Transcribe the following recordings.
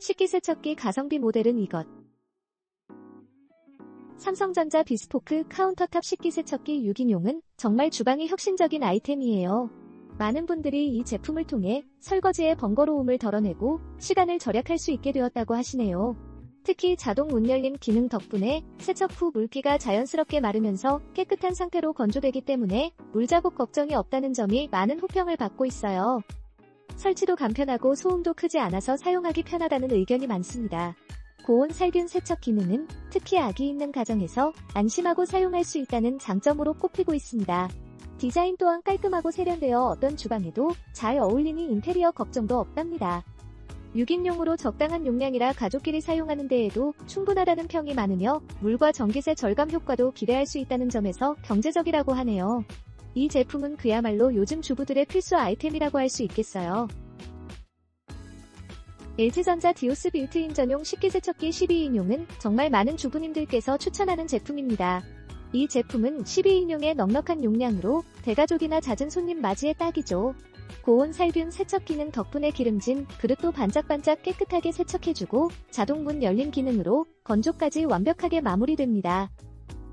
식기세척기 가성비 모델은 이것. 삼성전자 비스포크 카운터탑 식기세척기 6인용은 정말 주방이 혁신적인 아이템이에요. 많은 분들이 이 제품을 통해 설거지의 번거로움을 덜어내고 시간을 절약할 수 있게 되었다고 하시네요. 특히 자동 문 열림 기능 덕분에 세척 후 물기가 자연스럽게 마르면서 깨끗한 상태로 건조되기 때문에 물자국 걱정이 없다는 점이 많은 호평을 받고 있어요. 설치도 간편하고 소음도 크지 않아서 사용하기 편하다는 의견이 많습니다. 고온 살균 세척 기능은 특히 아기 있는 가정에서 안심하고 사용할 수 있다는 장점으로 꼽히고 있습니다. 디자인 또한 깔끔하고 세련되어 어떤 주방에도 잘 어울리니 인테리어 걱정도 없답니다. 6인용으로 적당한 용량이라 가족끼리 사용하는 데에도 충분하다는 평이 많으며 물과 전기세 절감 효과도 기대할 수 있다는 점에서 경제적이라고 하네요. 이 제품은 그야말로 요즘 주부들의 필수 아이템이라고 할 수 있겠어요. LG전자 디오스 빌트인 전용 식기세척기 12인용은 정말 많은 주부님들께서 추천하는 제품입니다. 이 제품은 12인용의 넉넉한 용량으로 대가족이나 잦은 손님 맞이에 딱이죠. 고온 살균 세척 기능 덕분에 기름진 그릇도 반짝반짝 깨끗하게 세척해주고 자동 문 열림 기능으로 건조까지 완벽하게 마무리됩니다.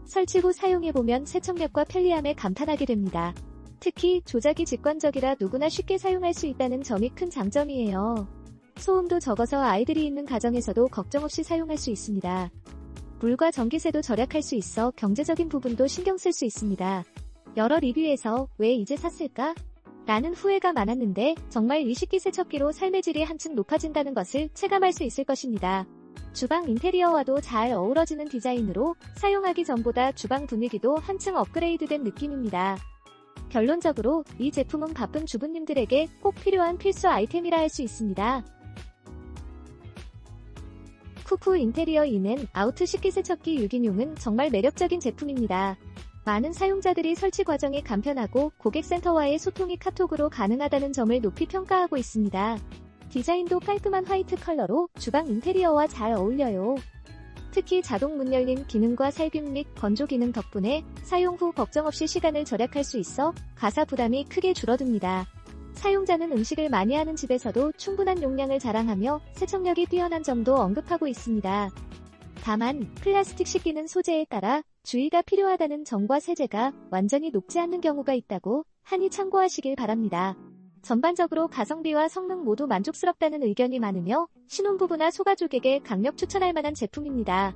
설치 후 사용해보면 세척력과 편리함에 감탄하게 됩니다. 특히 조작이 직관적이라 누구나 쉽게 사용할 수 있다는 점이 큰 장점이에요. 소음도 적어서 아이들이 있는 가정에서도 걱정 없이 사용할 수 있습니다. 물과 전기세도 절약할 수 있어 경제적인 부분도 신경 쓸 수 있습니다. 여러 리뷰에서 왜 이제 샀을까? 라는 후회가 많았는데 정말 이 식기 세척기로 삶의 질이 한층 높아진다는 것을 체감할 수 있을 것입니다. 주방 인테리어와도 잘 어우러지는 디자인으로 사용하기 전보다 주방 분위기도 한층 업그레이드된 느낌입니다. 결론적으로 이 제품은 바쁜 주부님들에게 꼭 필요한 필수 아이템이라 할 수 있습니다. 쿠쿠 인테리어 인앤 아우트 식기세척기 6인용은 정말 매력적인 제품입니다. 많은 사용자들이 설치 과정이 간편하고 고객센터와의 소통이 카톡으로 가능하다는 점을 높이 평가하고 있습니다. 디자인도 깔끔한 화이트 컬러로 주방 인테리어와 잘 어울려요. 특히 자동 문 열림 기능과 살균 및 건조 기능 덕분에 사용 후 걱정 없이 시간을 절약할 수 있어 가사 부담이 크게 줄어듭니다. 사용자는 음식을 많이 하는 집에서도 충분한 용량을 자랑하며 세척력이 뛰어난 점도 언급하고 있습니다. 다만 플라스틱 식기는 소재에 따라 주의가 필요하다는 점과 세제가 완전히 녹지 않는 경우가 있다고 하니 참고하시길 바랍니다. 전반적으로 가성비와 성능 모두 만족스럽다는 의견이 많으며 신혼부부나 소가족에게 강력 추천할 만한 제품입니다.